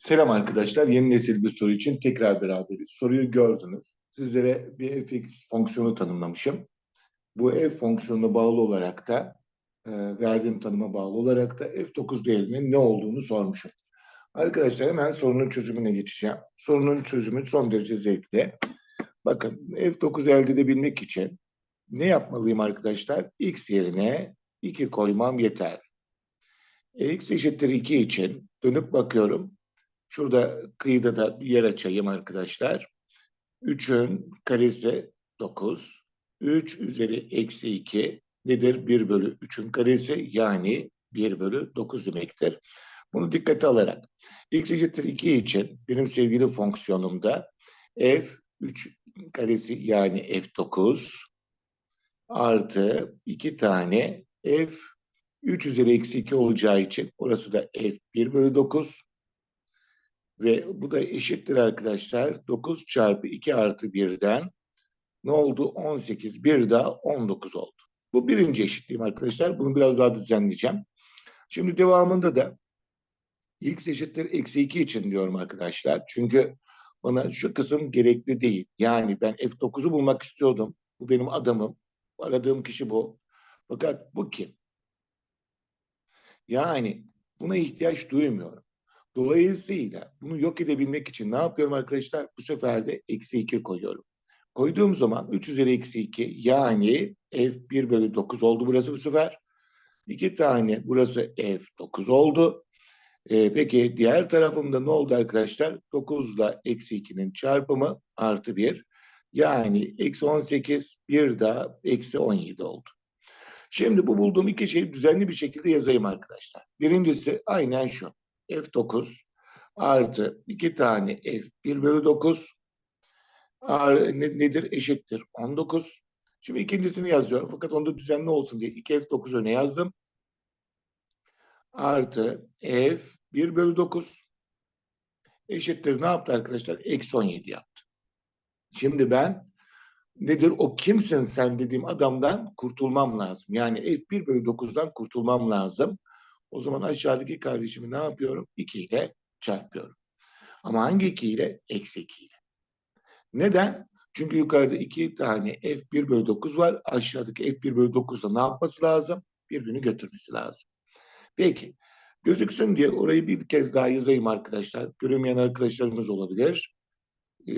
Selam arkadaşlar. Yeni nesil bir soru için tekrar beraberiz. Soruyu gördünüz. Sizlere bir fx fonksiyonu tanımlamışım. Bu f fonksiyonuna bağlı olarak da e, verdiğim tanıma bağlı olarak da f9 değerinin ne olduğunu sormuşum. Arkadaşlar hemen sorunun çözümüne geçeceğim. Sorunun çözümü son derece zevkli. Bakın f9 elde edebilmek için ne yapmalıyım arkadaşlar? x yerine 2 koymam yeter. E, x eşittir 2 için dönüp bakıyorum. Şurada kıyıda da bir yer açayım arkadaşlar. 3'ün karesi 9. 3 üzeri eksi 2 nedir? 1 bölü 3'ün karesi yani 1 bölü 9 demektir. Bunu dikkate alarak x eşittir 2 için benim sevgili fonksiyonumda f 3 karesi yani f9 artı 2 tane f 3 üzeri eksi 2 olacağı için orası da f 1 bölü 9 ve bu da eşittir arkadaşlar. 9 çarpı 2 artı 1'den ne oldu? 18. Bir daha 19 oldu. Bu birinci eşitliğim arkadaşlar. Bunu biraz daha düzenleyeceğim. Şimdi devamında da x eşittir eksi 2 için diyorum arkadaşlar. Çünkü bana şu kısım gerekli değil. Yani ben f9'u bulmak istiyordum. Bu benim adamım. Aradığım kişi bu. Fakat bu kim? Yani buna ihtiyaç duymuyorum. Dolayısıyla bunu yok edebilmek için ne yapıyorum arkadaşlar? Bu sefer de eksi 2 koyuyorum. Koyduğum zaman 3 üzeri eksi 2 yani f 1 bölü 9 oldu burası bu sefer. 2 tane burası f 9 oldu. Ee, peki diğer tarafımda ne oldu arkadaşlar? 9 ile eksi 2'nin çarpımı artı 1. Yani eksi 18 bir daha eksi 17 oldu. Şimdi bu bulduğum iki şeyi düzenli bir şekilde yazayım arkadaşlar. Birincisi aynen şu. F9 artı 2 tane F1 bölü 9 ne, nedir? Eşittir 19. Şimdi ikincisini yazıyorum. Fakat onda düzenli olsun diye 2F9 öne yazdım. Artı F1 bölü 9 eşittir ne yaptı arkadaşlar? Eksi 17 yaptı. Şimdi ben nedir o kimsin sen dediğim adamdan kurtulmam lazım. Yani F1 bölü 9'dan kurtulmam lazım. O zaman aşağıdaki kardeşimi ne yapıyorum? 2 ile çarpıyorum. Ama hangi 2 ile? Eksi 2 ile. Neden? Çünkü yukarıda 2 tane f1 bölü 9 var. Aşağıdaki f1 bölü 9'da ne yapması lazım? Birbirini götürmesi lazım. Peki. Gözüksün diye orayı bir kez daha yazayım arkadaşlar. Göremeyen arkadaşlarımız olabilir. Ee,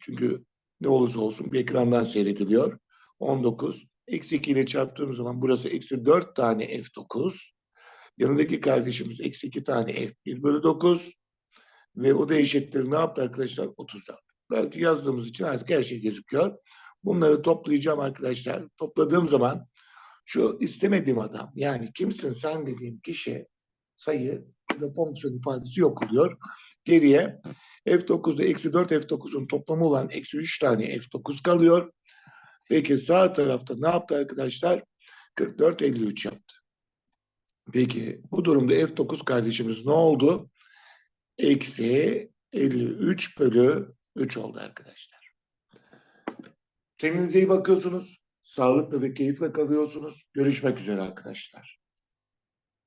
çünkü ne olursa olsun bir ekrandan seyrediliyor. 19. Eksi 2 ile çarptığım zaman burası eksi 4 tane f9. Yanındaki kardeşimiz eksi 2 tane f1 bölü 9 ve o da eşittir ne yaptı arkadaşlar? 34. Belki yazdığımız için artık her şey gözüküyor. Bunları toplayacağım arkadaşlar. Topladığım zaman şu istemediğim adam yani kimsin sen dediğim kişi sayı ve fonksiyon ifadesi yok oluyor. Geriye F9'da eksi 4 F9'un toplamı olan eksi 3 tane F9 kalıyor. Peki sağ tarafta ne yaptı arkadaşlar? 44 53 yaptı. Peki bu durumda F9 kardeşimiz ne oldu? Eksi 53 bölü 3 oldu arkadaşlar. Kendinize iyi bakıyorsunuz. Sağlıklı ve keyifle kalıyorsunuz. Görüşmek üzere arkadaşlar.